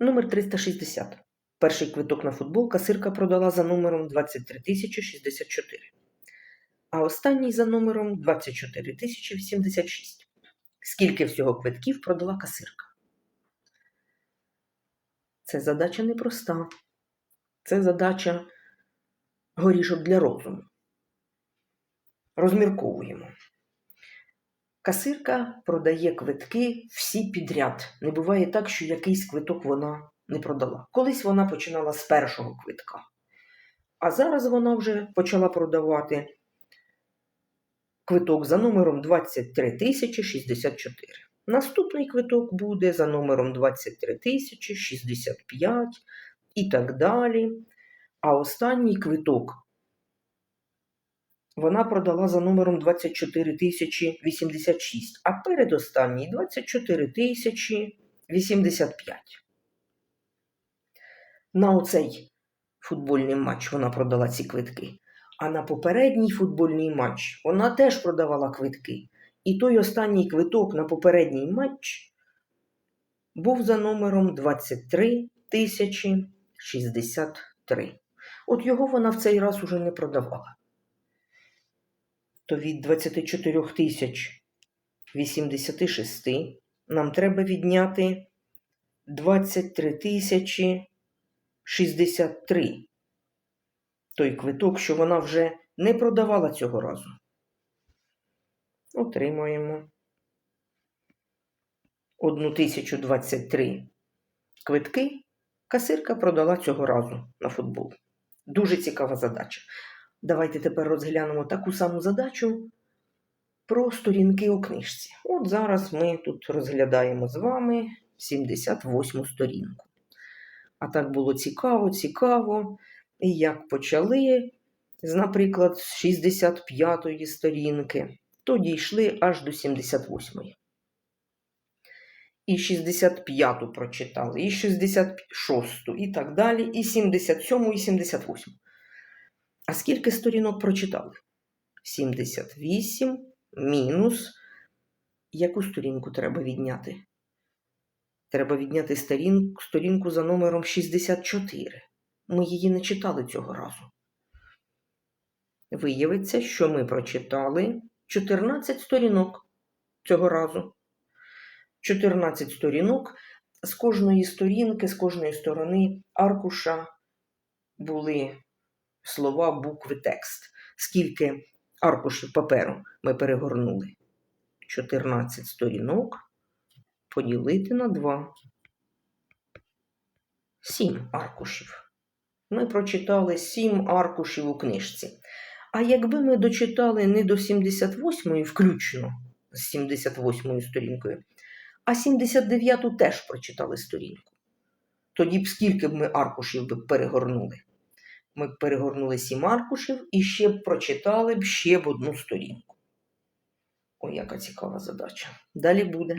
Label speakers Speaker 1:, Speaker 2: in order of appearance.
Speaker 1: Номер 360. Перший квиток на футбол касирка продала за номером 23064. А останній за номером 24086. Скільки всього квитків продала касирка? Це задача непроста. Це задача горішок для розуму. Розмірковуємо. Касирка продає квитки всі підряд. Не буває так, що якийсь квиток вона не продала. Колись вона починала з першого квитка. А зараз вона вже почала продавати квиток за номером 23064. Наступний квиток буде за номером 23065 і так далі. А останній квиток вона продала за номером 24086, а передостанній 24085. На оцей футбольний матч вона продала ці квитки. А на попередній футбольний матч вона теж продавала квитки. І той останній квиток на попередній матч був за номером 23063. От його вона в цей раз уже не продавала. То від 24 тисяч 86 нам треба відняти 23 тисячі 63. Той квиток, що вона вже не продавала цього разу. Отримуємо 1023 квитки. Касирка продала цього разу на футбол. Дуже цікава задача. Давайте тепер розглянемо таку саму задачу про сторінки у книжці. От зараз ми тут розглядаємо з вами 78 сторінку. А так було цікаво, цікаво. І як почали, наприклад, з 65-ї сторінки, то дійшли аж до 78-ї. І 65-ту прочитали, і 66-ту, і так далі, і 77-му, і 78-му. А скільки сторінок прочитали? 78 мінус. Яку сторінку треба відняти? Треба відняти сторінку, за номером 64. Ми її не читали цього разу. Виявиться, що ми прочитали 14 сторінок цього разу. 14 сторінок. З кожної сторінки, з кожної сторони аркуша були слова, букви, текст. Скільки аркушів паперу ми перегорнули? 14 сторінок поділити на 2. 7 аркушів. Ми прочитали 7 аркушів у книжці. А якби ми дочитали не до 78-ї, включно з 78-ю сторінкою, а 79-ту теж прочитали сторінку, тоді б скільки б ми аркушів би перегорнули? Ми перегорнули сім аркушів і ще б прочитали б ще б одну сторінку. О, яка цікава задача. Далі буде.